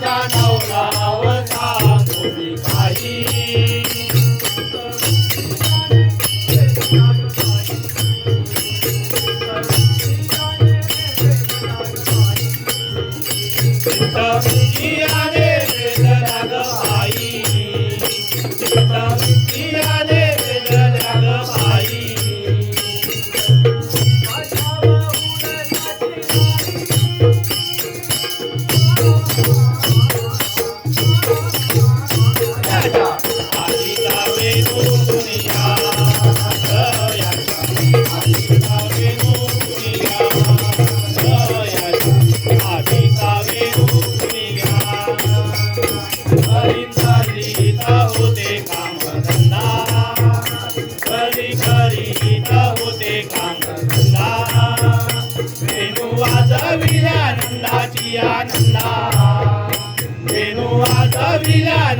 माझ्या नवरावता कोणी बाई Yeah, Brilhar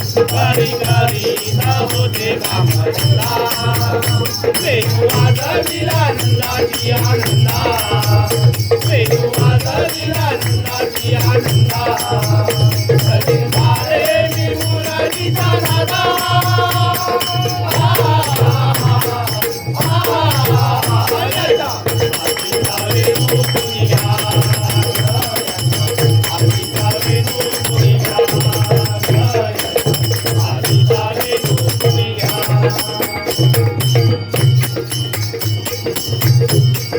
सुपारी गावी होते माझा दिला नंदाची आनंदा माझा दिला नंदाची आनंदा.